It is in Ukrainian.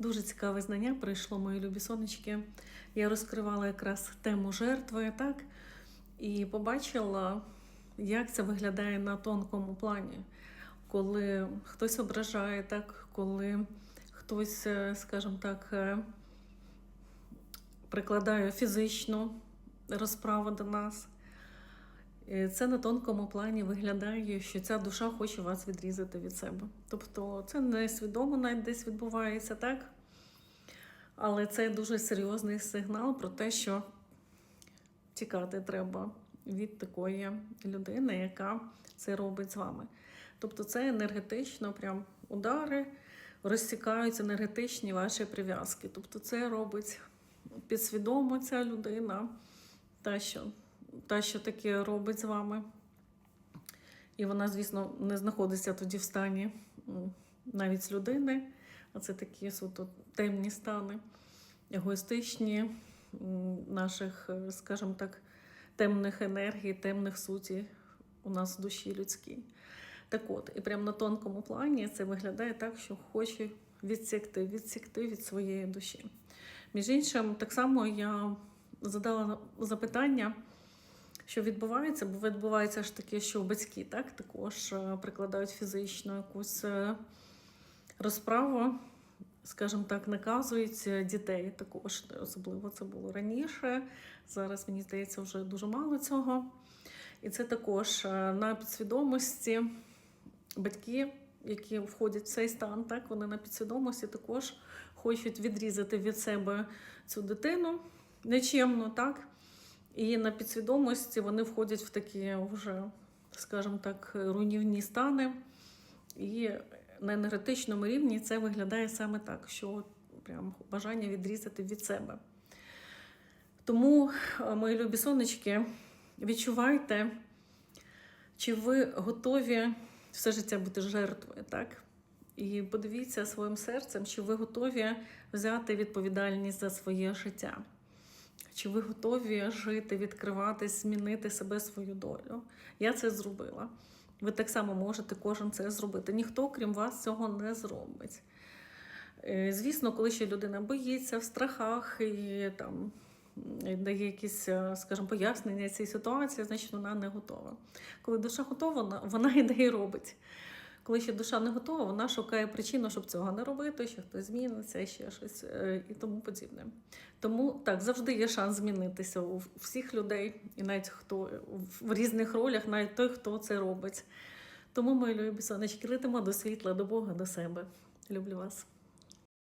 Дуже цікаве знання прийшло, мої любі сонечки. Я розкривала якраз тему жертви, так? І побачила, як це виглядає на тонкому плані, коли хтось ображає, так, коли хтось, е, скажімо так, е, прикладає фізичну розправу до нас. Е, Це на тонкому плані виглядає, що ця душа хоче вас відрізати від себе. Тобто це не свідомо навіть десь відбувається, так? Але це дуже серйозний сигнал про те, що тікати треба від такої людини, яка це робить з вами. Тобто це енергетично прям удари, розсікаються енергетичні ваші прив'язки. Тобто це робить підсвідомо ця людина, та що, та, що таке робить з вами. І вона, звісно, не знаходиться тоді в стані навіть з людини, а це такі суто темні стани, егоїстичні наших, е, скажімо так, темних енергій, темних суті у нас в душі людській. Так от, і прямо на тонкому плані це виглядає так, що хоче відсікти, відсікти від своєї душі. Між іншим, так само я задала запитання, що відбувається, бо відбувається ж таке, що батьки так, також е, прикладають фізичну якусь е, розправу, скажімо так, наказують е, дітей також. Особливо це було раніше. Зараз, мені здається, вже дуже мало цього. І це також на підсвідомості батьки, які входять в цей стан, так, вони на підсвідомості також хочуть відрізати від себе цю дитину нечемно, так? І на підсвідомості вони входять в такі вже, скажімо так, руйнівні стани. І на енергетичному рівні це виглядає саме так, що прям бажання відрізати від себе. Тому, е, мої любі сонечки, відчувайте, чи ви готові все життя бути жертвою, так? І подивіться своїм серцем, чи ви готові взяти відповідальність за своє життя. Чи ви готові жити, відкриватись, змінити себе, свою долю? Я це зробила. Ви так само можете кожен це зробити. Ніхто, крім вас, цього не зробить. Е, Звісно, коли ще людина боїться в страхах і там дає якісь, е, скажімо, пояснення цій ситуації, значить вона не готова. Коли душа готова, вона- вона і робить. Коли ще душа не готова, вона шукає причину, щоб цього не робити, що хтось зміниться, ще щось е, і тому подібне. Тому так завжди є шанс змінитися у всіх людей, і навіть хто в різних ролях, навіть той, хто це робить. Тому, мої любі сонечки, летимо до світла, до Бога, до себе. Люблю вас.